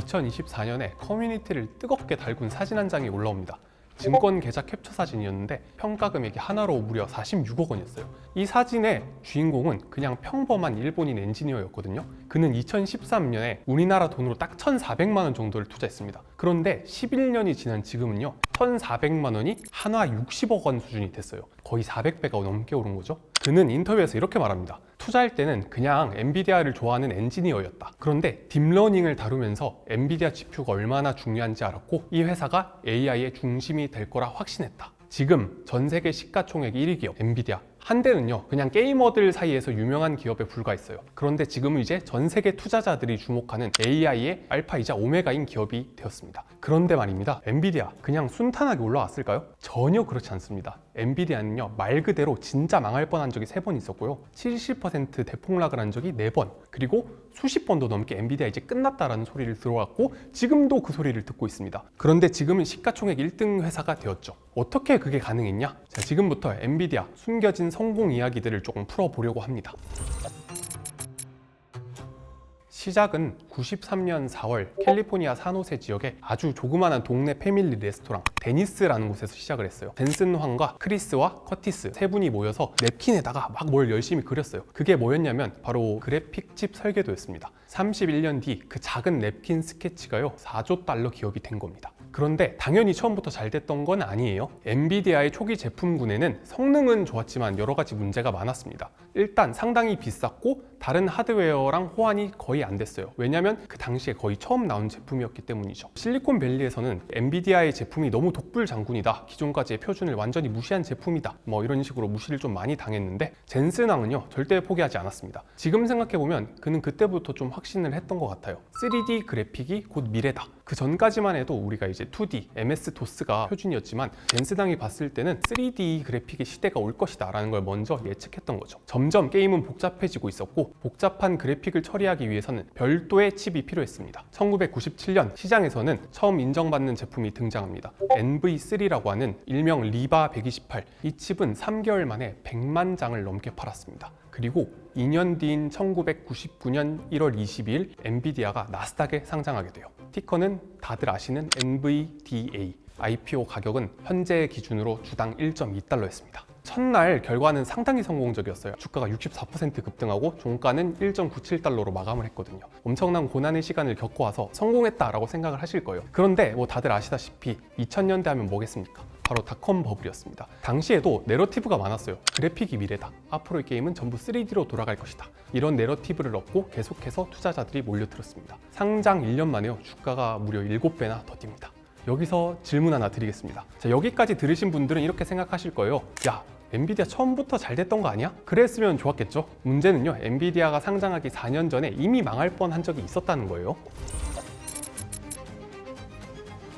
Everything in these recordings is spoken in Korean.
2024년에 커뮤니티를 뜨겁게 달군 사진 한 장이 올라옵니다. 증권 계좌 캡처 사진이었는데 평가 금액이 하나로 무려 46억 원이었어요. 이 사진의 주인공은 그냥 평범한 일본인 엔지니어였거든요. 그는 2013년에 우리나라 돈으로 딱 1,400만 원 정도를 투자했습니다. 그런데 11년이 지난 지금은요. 1,400만 원이 한화 60억 원 수준이 됐어요. 거의 400배가 넘게 오른 거죠. 그는 인터뷰에서 이렇게 말합니다. 투자할 때는 그냥 엔비디아를 좋아하는 엔지니어였다. 그런데 딥러닝을 다루면서 엔비디아 GPU가 얼마나 중요한지 알았고 이 회사가 AI의 중심이 될 거라 확신했다. 지금 전 세계 시가총액 1위 기업 엔비디아 한때는요 그냥 게이머들 사이에서 유명한 기업에 불과했어요. 그런데 지금은 이제 전 세계 투자자들이 주목하는 AI의 알파이자 오메가인 기업이 되었습니다. 그런데 말입니다. 엔비디아 그냥 순탄하게 올라왔을까요? 전혀 그렇지 않습니다. 엔비디아는요 말 그대로 진짜 망할 뻔한 적이 세 번 있었고요. 70% 대폭락을 한 적이 네 번. 그리고 수십 번도 넘게 엔비디아 이제 끝났다라는 소리를 들어왔고 지금도 그 소리를 듣고 있습니다 그런데 지금은 시가총액 1등 회사가 되었죠 어떻게 그게 가능했냐? 자, 지금부터 엔비디아 숨겨진 성공 이야기들을 조금 풀어보려고 합니다. 시작은 93년 4월 캘리포니아 산호세 지역의 아주 조그마한 동네 패밀리 레스토랑 데니스라는 곳에서 시작을 했어요. 댄슨 황과 크리스와 커티스 세 분이 모여서 냅킨에다가 막 뭘 열심히 그렸어요. 그게 뭐였냐면 바로 그래픽 칩 설계도였습니다. 31년 뒤 그 작은 냅킨 스케치가요 4조 달러 기업이 된 겁니다. 그런데 당연히 처음부터 잘 됐던 건 아니에요. 엔비디아의 초기 제품군에는 성능은 좋았지만 여러 가지 문제가 많았습니다. 일단 상당히 비쌌고 다른 하드웨어랑 호환이 거의 안 됐어요. 왜냐하면 그 당시에 거의 처음 나온 제품이었기 때문이죠. 실리콘밸리에서는 엔비디아의 제품이 너무 독불 장군이다. 기존까지의 표준을 완전히 무시한 제품이다. 뭐 이런 식으로 무시를 좀 많이 당했는데 젠슨왕은요 절대 포기하지 않았습니다. 지금 생각해보면 그는 그때부터 좀 확신을 했던 것 같아요. 3D 그래픽이 곧 미래다. 그 전까지만 해도 우리가 이제 2D, MS-DOS가 표준이었지만 젠스당이 봤을 때는 3D 그래픽의 시대가 올 것이다 라는 걸 먼저 예측했던 거죠. 점점 게임은 복잡해지고 있었고 복잡한 그래픽을 처리하기 위해서는 별도의 칩이 필요했습니다. 1997년 시장에서는 처음 인정받는 제품이 등장합니다. NV3라고 하는 일명 리바 128. 이 칩은 3개월 만에 100만 장을 넘게 팔았습니다. 그리고 2년 뒤인 1999년 1월 22일 엔비디아가 나스닥에 상장하게 돼요. 티커는 다들 아시는 NVDA. IPO 가격은 현재 기준으로 주당 1.2달러였습니다. 첫날 결과는 상당히 성공적이었어요. 주가가 64% 급등하고 종가는 1.97달러로 마감을 했거든요. 엄청난 고난의 시간을 겪어와서 성공했다라고 생각을 하실 거예요. 그런데 뭐 다들 아시다시피 2000년대 하면 뭐겠습니까? 바로 닷컴 버블이었습니다. 당시에도 내러티브가 많았어요. 그래픽이 미래다. 앞으로의 게임은 전부 3D로 돌아갈 것이다. 이런 내러티브를 얻고 계속해서 투자자들이 몰려들었습니다. 상장 1년 만에요. 주가가 무려 7배나 더 뜁니다. 여기서 질문 하나 드리겠습니다. 자, 여기까지 들으신 분들은 이렇게 생각하실 거예요. 야, 엔비디아 처음부터 잘 됐던 거 아니야? 그랬으면 좋았겠죠. 문제는요, 엔비디아가 상장하기 4년 전에 이미 망할 뻔한 적이 있었다는 거예요.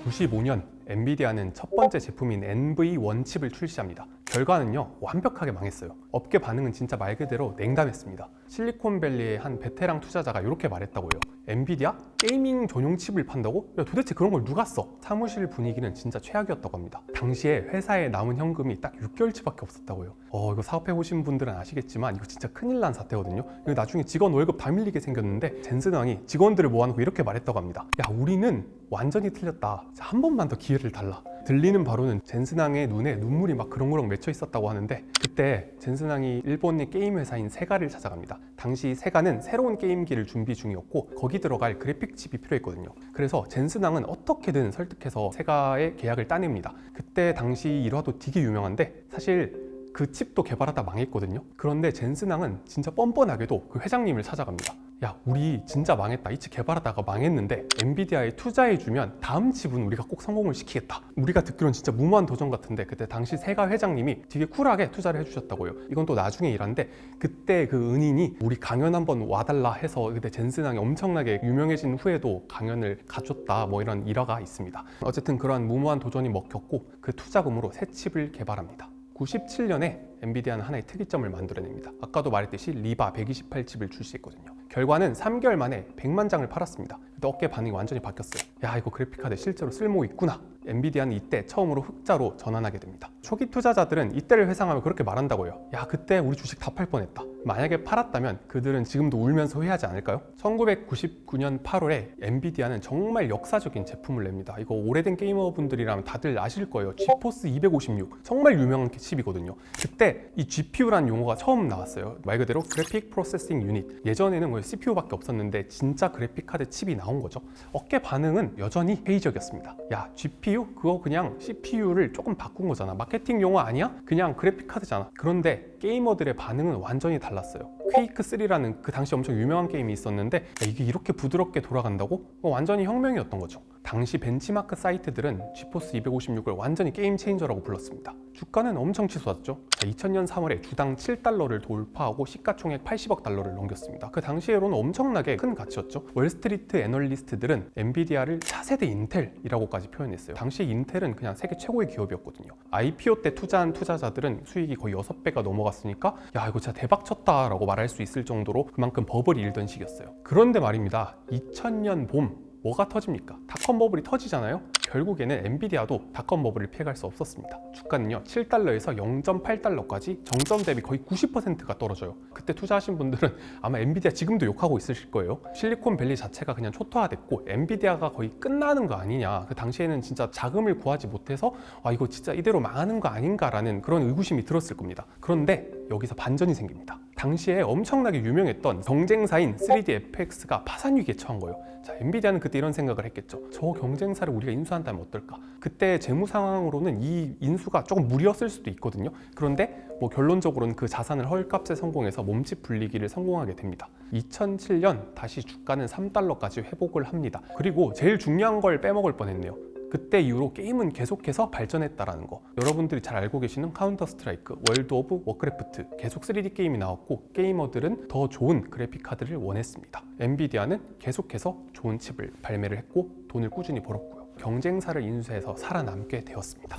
95년 엔비디아는 첫 번째 제품인 NV1 칩을 출시합니다. 결과는요 완벽하게 망했어요. 업계 반응은 진짜 말 그대로 냉담했습니다. 실리콘밸리의 한 베테랑 투자자가 이렇게 말했다고요. 엔비디아 게이밍 전용 칩을 판다고? 야 도대체 그런 걸 누가 써? 사무실 분위기는 진짜 최악이었다고 합니다. 당시에 회사에 남은 현금이 딱 6개월치밖에 없었다고요. 어 이거 사업해 보신 분들은 아시겠지만 이거 진짜 큰일 난 사태거든요. 이거 나중에 직원 월급 다 밀리게 생겼는데 젠슨왕이 직원들을 모아놓고 이렇게 말했다고 합니다. 야 우리는 완전히 틀렸다. 자, 한 번만 더 기회를 달라. 들리는 바로는 젠슨왕의 눈에 눈물이 막 그렁그렁 맺혀 있었다고 하는데 그때 젠슨왕이 일본의 게임 회사인 세가를 찾아갑니다. 당시 세가는 새로운 게임기를 준비 중이었고 거기 들어갈 그래픽 칩이 필요했거든요. 그래서 젠슨왕은 어떻게든 설득해서 세가의 계약을 따냅니다. 그때 당시 일화도 되게 유명한데 사실 그 칩도 개발하다 망했거든요. 그런데 젠슨왕은 진짜 뻔뻔하게도 그 회장님을 찾아갑니다. 야, 우리 진짜 망했다. 이 칩 개발하다가 망했는데 엔비디아에 투자해주면 다음 칩은 우리가 꼭 성공을 시키겠다. 우리가 듣기로는 진짜 무모한 도전 같은데 그때 당시 세가 회장님이 되게 쿨하게 투자를 해주셨다고요. 이건 또 나중에 일한데 그때 그 은인이 우리 강연 한번 와달라 해서 그때 젠슨왕이 엄청나게 유명해진 후에도 강연을 가줬다. 뭐 이런 일화가 있습니다. 어쨌든 그러한 무모한 도전이 먹혔고 그 투자금으로 새 칩을 개발합니다. 97년에 엔비디아는 하나의 특이점을 만들어냅니다. 아까도 말했듯이 리바 128칩을 출시했거든요. 결과는 3개월 만에 100만 장을 팔았습니다. 어깨 반응이 완전히 바뀌었어요. 야 이거 그래픽카드 실제로 쓸모 있구나. 엔비디아는 이때 처음으로 흑자로 전환하게 됩니다. 초기 투자자들은 이때를 회상하며 그렇게 말한다고요. 야 그때 우리 주식 다 팔 뻔했다. 만약에 팔았다면 그들은 지금도 울면서 후회하지 않을까요? 1999년 8월에 엔비디아는 정말 역사적인 제품을 냅니다. 이거 오래된 게이머분들이라면 다들 아실 거예요. 지포스 256 정말 유명한 칩이거든요. 그때 이 GPU라는 용어가 처음 나왔어요. 말 그대로 그래픽 프로세싱 유닛. 예전에는 뭐 CPU밖에 없었는데 진짜 그래픽 카드 칩이 나온 거죠. 어깨 반응은 여전히 회의적이었습니다. 야 GPU 그거 그냥 CPU를 조금 바꾼 거잖아. 마케팅 용어 아니야? 그냥 그래픽 카드잖아. 그런데 게이머들의 반응은 완전히 달 랐어요. 퀘이크 3라는 그 당시 엄청 유명한 게임이 있었는데 야, 이게 이렇게 부드럽게 돌아간다고? 어, 완전히 혁명이었던 거죠. 당시 벤치마크 사이트들은 지포스 256을 완전히 게임 체인저라고 불렀습니다. 주가는 엄청 치솟았죠. 2000년 3월에 주당 7달러를 돌파하고 시가총액 80억 달러를 넘겼습니다. 그 당시에로는 엄청나게 큰 가치였죠. 월스트리트 애널리스트들은 엔비디아를 차세대 인텔이라고까지 표현했어요. 당시 인텔은 그냥 세계 최고의 기업이었거든요. IPO 때 투자한 투자자들은 수익이 거의 6배가 넘어갔으니까 야 이거 진짜 대박 쳤다라고 말할 수 있을 정도로 그만큼 버블이 일던 시기였어요. 그런데 말입니다. 2000년 봄 뭐가 터집니까? 닷컴 버블이 터지잖아요. 결국에는 엔비디아도 닷컴 버블을 피해갈 수 없었습니다. 주가는요 7달러에서 0.8달러까지 정점 대비 거의 90%가 떨어져요. 그때 투자하신 분들은 아마 엔비디아 지금도 욕하고 있으실 거예요. 실리콘밸리 자체가 그냥 초토화됐고 엔비디아가 거의 끝나는 거 아니냐. 그 당시에는 진짜 자금을 구하지 못해서 아 이거 진짜 이대로 망하는 거 아닌가라는 그런 의구심이 들었을 겁니다. 그런데 여기서 반전이 생깁니다. 당시에 엄청나게 유명했던 경쟁사인 3DFX가 파산 위기에 처한 거예요. 자, 엔비디아는 그때 이런 생각을 했겠죠. 저 경쟁사를 우리가 인수한다면 어떨까? 그때 재무 상황으로는 이 인수가 조금 무리였을 수도 있거든요. 그런데 뭐 결론적으로는 그 자산을 헐값에 성공해서 몸집 불리기를 성공하게 됩니다. 2007년 다시 주가는 3달러까지 회복을 합니다. 그리고 제일 중요한 걸 빼먹을 뻔했네요. 그때 이후로 게임은 계속해서 발전했다라는 거. 여러분들이 잘 알고 계시는 카운터 스트라이크, 월드 오브 워크래프트 계속 3D 게임이 나왔고 게이머들은 더 좋은 그래픽 카드를 원했습니다. 엔비디아는 계속해서 좋은 칩을 발매를 했고 돈을 꾸준히 벌었고요. 경쟁사를 인수해서 살아남게 되었습니다.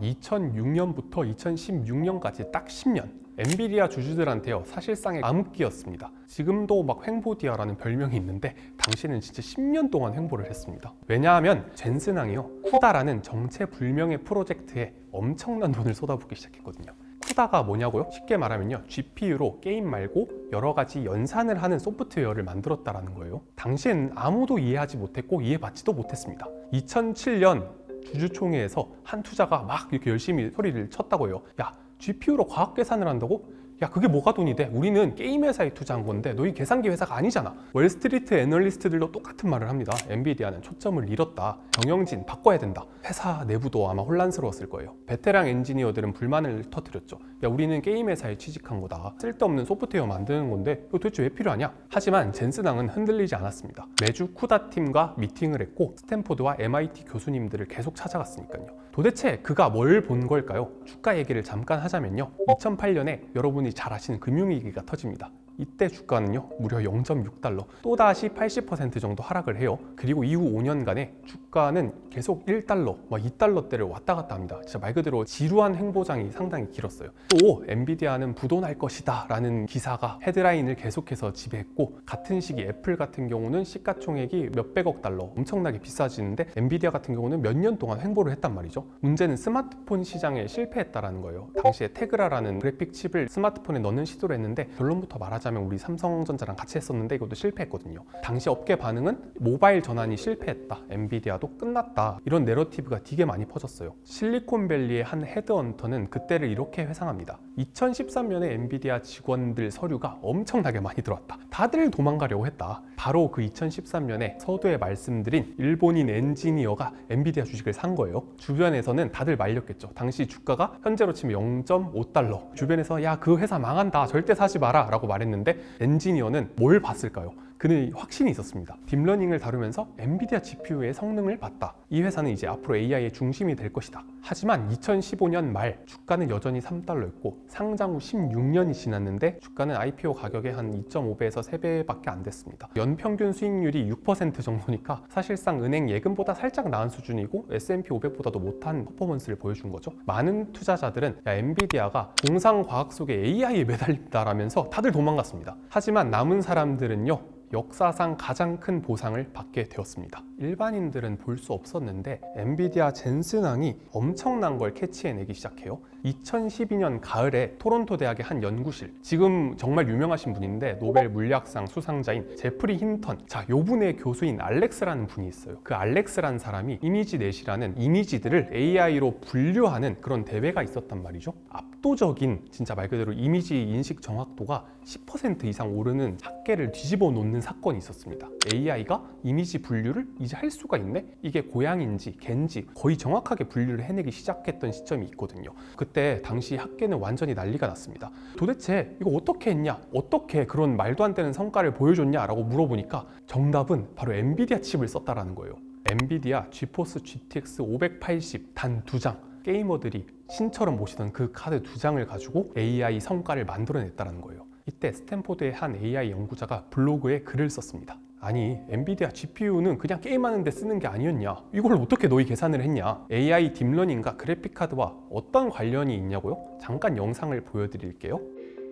2006년부터 2016년까지 딱 10년 엔비디아 주주들한테요 사실상의 암흑기였습니다. 지금도 막 횡보디아라는 별명이 있는데 당시에는 진짜 10년 동안 횡보를 했습니다. 왜냐하면 젠슨항이요 쿠다라는 정체불명의 프로젝트에 엄청난 돈을 쏟아붓기 시작했거든요. 쿠다가 뭐냐고요? 쉽게 말하면요 GPU로 게임 말고 여러 가지 연산을 하는 소프트웨어를 만들었다라는 거예요. 당시엔 아무도 이해하지 못했고 이해받지도 못했습니다. 2007년 주주총회에서 한 투자가 막 이렇게 열심히 소리를 쳤다고 해요. 야, GPU로 과학 계산을 한다고? 야, 그게 뭐가 돈이 돼? 우리는 게임 회사에 투자한 건데 너희 계산기 회사가 아니잖아. 월스트리트 애널리스트들도 똑같은 말을 합니다. 엔비디아는 초점을 잃었다. 경영진 바꿔야 된다. 회사 내부도 아마 혼란스러웠을 거예요. 베테랑 엔지니어들은 불만을 터뜨렸죠. 야, 우리는 게임 회사에 취직한 거다. 쓸데없는 소프트웨어 만드는 건데 이거 도대체 왜 필요하냐? 하지만 젠슨왕은 흔들리지 않았습니다. 매주 쿠다 팀과 미팅을 했고 스탠포드와 MIT 교수님들을 계속 찾아갔으니까요. 도대체 그가 뭘 본 걸까요? 주가 얘기를 잠깐 하자면요. 2008년에 여러분이 잘 아시는 금융위기가 터집니다. 이때 주가는요 무려 0.6달러 또다시 80% 정도 하락을 해요. 그리고 이후 5년간에 주가는 계속 1달러 막 2달러대를 왔다 갔다 합니다. 진짜 말 그대로 지루한 행보장이 상당히 길었어요. 또 엔비디아는 부도날 것이다 라는 기사가 헤드라인을 계속해서 지배했고 같은 시기 애플 같은 경우는 시가총액이 몇백억 달러 엄청나게 비싸지는데 엔비디아 같은 경우는 몇 년 동안 횡보를 했단 말이죠. 문제는 스마트폰 시장에 실패했다라는 거예요. 당시에 테그라라는 그래픽 칩을 스마트폰에 넣는 시도를 했는데 결론부터 말하자 면 우리 삼성전자랑 같이 했었는데 이것도 실패했거든요. 당시 업계 반응은 모바일 전환이 실패했다. 엔비디아도 끝났다. 이런 내러티브가 되게 많이 퍼졌어요. 실리콘밸리의 한 헤드헌터는 그때를 이렇게 회상합니다. 2013년에 엔비디아 직원들 서류가 엄청나게 많이 들어왔다. 다들 도망가려고 했다. 바로 그 2013년에 서두에 말씀드린 일본인 엔지니어가 엔비디아 주식을 산 거예요. 주변에서는 다들 말렸겠죠. 당시 주가가 현재로 치면 0.5달러. 주변에서 야 그 회사 망한다. 절대 사지 마라 라고 말했는데 엔지니어는 뭘 봤을까요? 그는 확신이 있었습니다. 딥러닝을 다루면서 엔비디아 GPU의 성능을 봤다. 이 회사는 이제 앞으로 AI의 중심이 될 것이다. 하지만 2015년 말 주가는 여전히 3달러였고 상장 후 16년이 지났는데 주가는 IPO 가격의 한 2.5배에서 3배밖에 안 됐습니다. 연평균 수익률이 6% 정도니까 사실상 은행 예금보다 살짝 나은 수준이고 S&P 500보다도 못한 퍼포먼스를 보여준 거죠. 많은 투자자들은 야, 엔비디아가 공상 과학 속에 AI에 매달린다라면서 다들 도망갔습니다. 하지만 남은 사람들은요. 역사상 가장 큰 보상을 받게 되었습니다. 일반인들은 볼 수 없었는데 엔비디아 젠슨왕이 엄청난 걸 캐치해내기 시작해요. 2012년 가을에 토론토 대학의 한 연구실, 지금 정말 유명하신 분인데 노벨 물리학상 수상자인 제프리 힌턴, 자, 요 분의 교수인 알렉스라는 분이 있어요. 그 알렉스라는 사람이 이미지넷이라는 이미지들을 AI로 분류하는 그런 대회가 있었단 말이죠. 압도적인 진짜 말 그대로 이미지 인식 정확도가 10% 이상 오르는 학계를 뒤집어 놓는 사건이 있었습니다. AI가 이미지 분류를 이제 할 수가 있네? 이게 고양인지 갠지 거의 정확하게 분류를 해내기 시작했던 시점이 있거든요. 그때 당시 학계는 완전히 난리가 났습니다. 도대체 이거 어떻게 했냐? 어떻게 그런 말도 안 되는 성과를 보여줬냐라고 물어보니까 정답은 바로 엔비디아 칩을 썼다라는 거예요. 엔비디아 지포스 GTX 580 단 두 장. 게이머들이 신처럼 모시던 그 카드 두 장을 가지고 AI 성과를 만들어냈다는 거예요. 이때 스탠포드의 한 AI 연구자가 블로그에 글을 썼습니다. 아니 엔비디아 GPU는 그냥 게임하는데 쓰는 게 아니었냐 이걸 어떻게 너희 계산을 했냐 AI 딥러닝과 그래픽카드와 어떤 관련이 있냐고요? 잠깐 영상을 보여드릴게요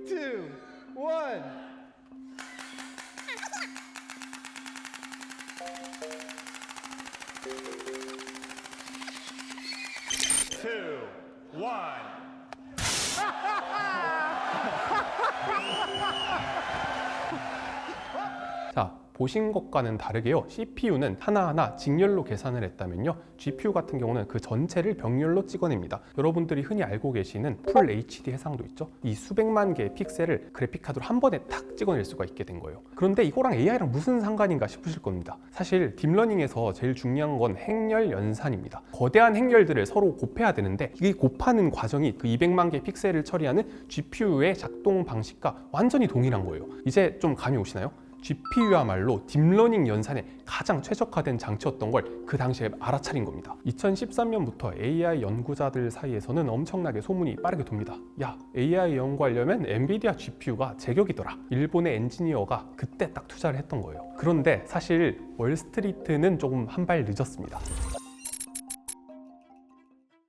2, 보신 것과는 다르게요. CPU는 하나하나 직렬로 계산을 했다면요. GPU 같은 경우는 그 전체를 병렬로 찍어냅니다. 여러분들이 흔히 알고 계시는 풀 HD 해상도 있죠. 이 수백만 개의 픽셀을 그래픽 카드로 한 번에 탁 찍어낼 수가 있게 된 거예요. 그런데 이거랑 AI랑 무슨 상관인가 싶으실 겁니다. 사실 딥러닝에서 제일 중요한 건 행렬 연산입니다. 거대한 행렬들을 서로 곱해야 되는데 이 곱하는 과정이 그 200만 개 픽셀을 처리하는 GPU의 작동 방식과 완전히 동일한 거예요. 이제 좀 감이 오시나요? GPU야말로 딥러닝 연산에 가장 최적화된 장치였던 걸 그 당시에 알아차린 겁니다. 2013년부터 AI 연구자들 사이에서는 엄청나게 소문이 빠르게 돕니다. 야, AI 연구하려면 엔비디아 GPU가 제격이더라. 일본의 엔지니어가 그때 딱 투자를 했던 거예요. 그런데 사실 월스트리트는 조금 한 발 늦었습니다.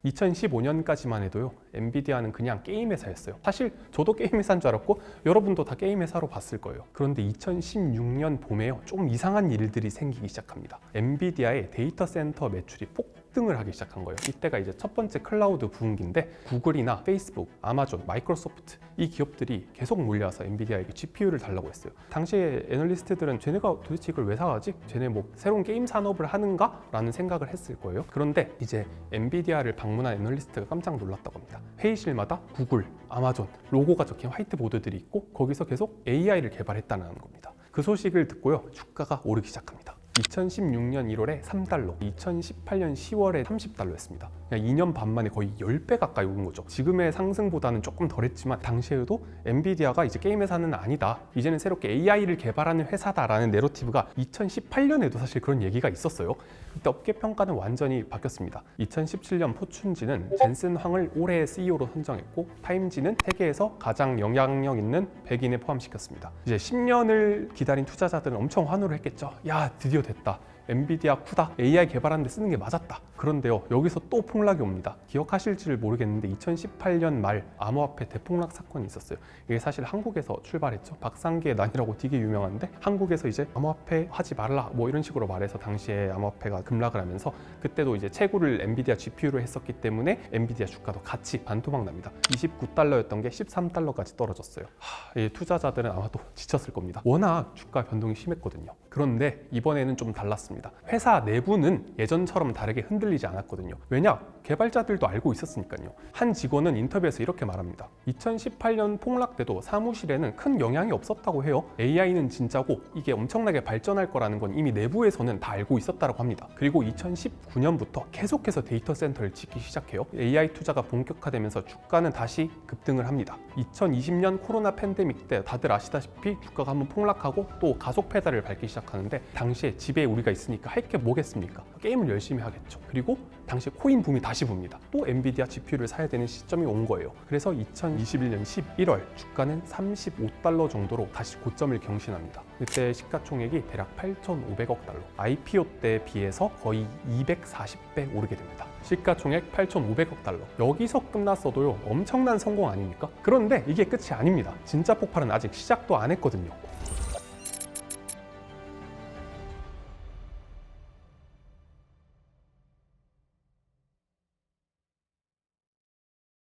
2015년까지만 해도요 엔비디아는 그냥 게임 회사였어요. 사실 저도 게임 회사인 줄 알았고 여러분도 다 게임 회사로 봤을 거예요. 그런데 2016년 봄에요 좀 이상한 일들이 생기기 시작합니다. 엔비디아의 데이터 센터 매출이 폭 등을 하기 시작한 거예요 이때가 이제 첫 번째 클라우드 부흥기인데 구글이나 페이스북, 아마존, 마이크로소프트 이 기업들이 계속 몰려와서 엔비디아에게 GPU를 달라고 했어요 당시에 애널리스트들은 쟤네가 도대체 이걸 왜 사가지? 쟤네 뭐 새로운 게임 산업을 하는가? 라는 생각을 했을 거예요 그런데 이제 엔비디아를 방문한 애널리스트가 깜짝 놀랐다고 합니다. 회의실마다 구글, 아마존 로고가 적힌 화이트보드들이 있고 거기서 계속 AI를 개발했다는 겁니다. 그 소식을 듣고요 주가가 오르기 시작합니다. 2016년 1월에 3달러, 2018년 10월에 30달러였습니다. 그냥 2년 반 만에 거의 10배 가까이 오른 거죠. 지금의 상승보다는 조금 덜했지만 당시에도 엔비디아가 이제 게임 회사는 아니다. 이제는 새롭게 AI를 개발하는 회사다라는 내러티브가 2018년에도 사실 그런 얘기가 있었어요. 그때 업계 평가는 완전히 바뀌었습니다. 2017년 포춘지는 젠슨 황을 올해의 CEO로 선정했고 타임지는 세계에서 가장 영향력 있는 100인에 포함시켰습니다. 이제 10년을 기다린 투자자들은 엄청 환호를 했겠죠. 야 드디어 됐다. 엔비디아 쿠다 AI 개발하는데 쓰는 게 맞았다. 그런데요 여기서 또 폭락이 옵니다. 기억하실지를 모르겠는데 2018년 말 암호화폐 대폭락 사건이 있었어요. 이게 사실 한국에서 출발했죠. 박상기의 난이라고 되게 유명한데 한국에서 이제 암호화폐 하지 말라 뭐 이런 식으로 말해서 당시에 암호화폐가 급락을 하면서 그때도 이제 채굴을 엔비디아 GPU로 했었기 때문에 엔비디아 주가도 같이 반토막 납니다. 29달러였던 게 13달러까지 떨어졌어요. 하, 이 투자자들은 아마도 지쳤을 겁니다. 워낙 주가 변동이 심했거든요. 그런데 이번에는 좀 달랐습니다. 회사 내부는 예전처럼 다르게 흔들리지 않았거든요. 왜냐? 개발자들도 알고 있었으니까요. 한 직원은 인터뷰에서 이렇게 말합니다. 2018년 폭락 때도 사무실에는 큰 영향이 없었다고 해요. AI는 진짜고 이게 엄청나게 발전할 거라는 건 이미 내부에서는 다 알고 있었다고 합니다. 그리고 2019년부터 계속해서 데이터 센터를 짓기 시작해요. AI 투자가 본격화되면서 주가는 다시 급등을 합니다. 2020년 코로나 팬데믹 때 다들 아시다시피 주가가 한번 폭락하고 또 가속 페달을 밟기 시작하는데 당시에 집에 우리가 있 으니까 할 게 뭐겠습니까? 게임을 열심히 하겠죠. 그리고 당시 코인 붐이 다시 붑니다. 또 엔비디아 GPU를 사야 되는 시점이 온 거예요. 그래서 2021년 11월 주가는 35달러 정도로 다시 고점을 경신합니다. 그때 시가총액이 대략 8,500억 달러. IPO 때 비해서 거의 240배 오르게 됩니다. 시가총액 8,500억 달러. 여기서 끝났어도요. 엄청난 성공 아닙니까? 그런데 이게 끝이 아닙니다. 진짜 폭발은 아직 시작도 안 했거든요.